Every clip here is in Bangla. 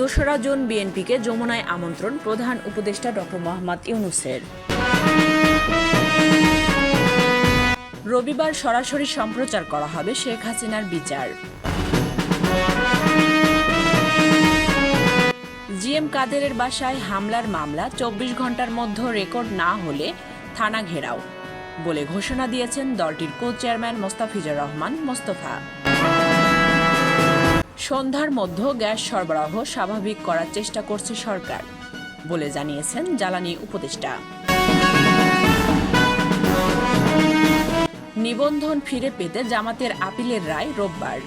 দোসরা জুন বিএনপিকে যমুনায় আমন্ত্রণ প্রধান উপদেষ্টা ডক্টর মোহাম্মদ ইউনুসের। রবিবার সরাসরি সম্প্রচার করা হবে শেখ হাসিনার বিচার। জিএম কাদেরের বাসায় হামলার মামলা চব্বিশ ঘণ্টার মধ্যে রেকর্ড না হলে থানা ঘেরাও বলে ঘোষণা দিয়েছেন দলটির কো চেয়ারম্যান মোস্তাফিজুর রহমান মোস্তফা। সন্ধ্যার মধ্যে গ্যাস সরবরাহ স্বাভাবিক করার চেষ্টা করছে সরকার, বলে জানিয়েছেন জ্বালানি উপদেষ্টা। নিবন্ধন ফিরে পেতে জামাতের আপিলের রায় রোববার।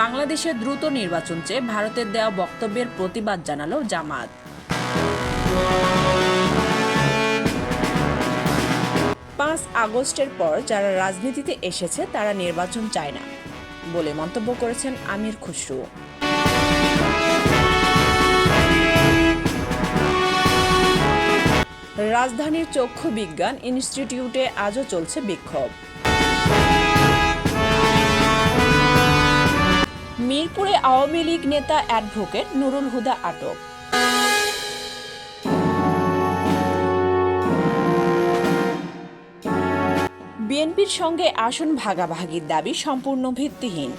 বাংলাদেশের দ্রুত নির্বাচন চেয়ে ভারতের দেওয়া বক্তব্যের প্রতিবাদ জানালো জামাত। পাঁচ আগস্টের পর যারা রাজনীতিতে এসেছে, তারা নির্বাচন চায় না বলে মন্তব্য করেছেন আমির খুসরু। রাজধানীর চক্ষু বিজ্ঞান ইনস্টিটিউটে আজও চলছে বিক্ষোভ। মিরপুরে আওয়ামী লীগ নেতা অ্যাডভোকেট নুরুল হুদা আটক। বিএনপির সঙ্গে আসন ভাগাভাগির দাবি সম্পূর্ণ ভিত্তিহীন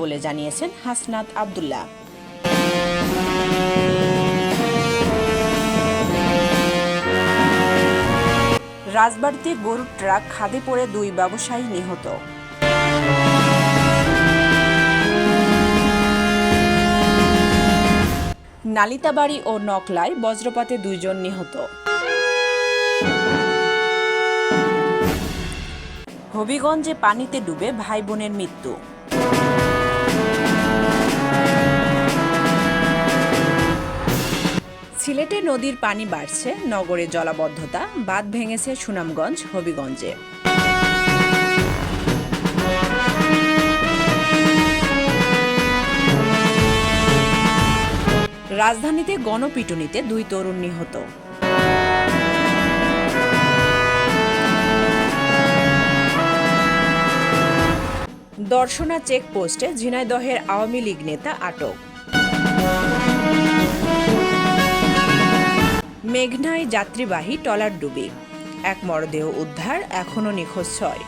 বলে জানিয়েছেন হাসনাত আবদুল্লাহ। রাজবাড়িতে গরুর ট্রাক খাদে পড়ে দুই ব্যবসায়ী নিহত। নালিতাবাড়ি ও নকলায় বজ্রপাতে দুইজন নিহত। হবিগঞ্জে পানিতে ডুবে ভাই বোনের মৃত্যু। সিলেটে নদীর পানি বাড়ছে, নগরে জলাবদ্ধতা, বাঁধ ভেঙেছে সুনামগঞ্জ, হবিগঞ্জে। রাজধানীতে গণপিটুনিতে দুই তরুণ নিহত। দর্শনা চেকপোস্টে ঝিনাইদহের আওয়ামী লীগ নেতা আটক। মেঘনায় যাত্রীবাহী টলার ডুবি। এক মরদেহ উদ্ধার, এখনও নিখোঁজ ছয়।